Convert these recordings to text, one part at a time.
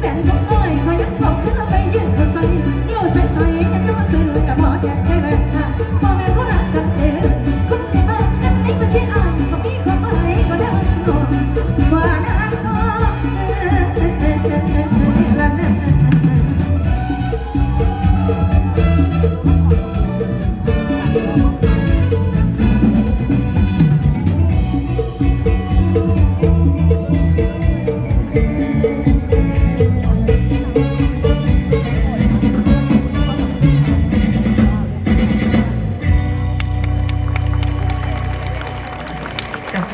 แต่ก็อ้อยเขายังบอกขึ้นเอาไปยืนก็ใส่เดี่ยวใส่ใส่ยังจะมา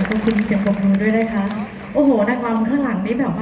ขอบคุณเสียงปรบมือด้วยนะคะ โอ้โห นักรำข้างหลังนี่แบบว่า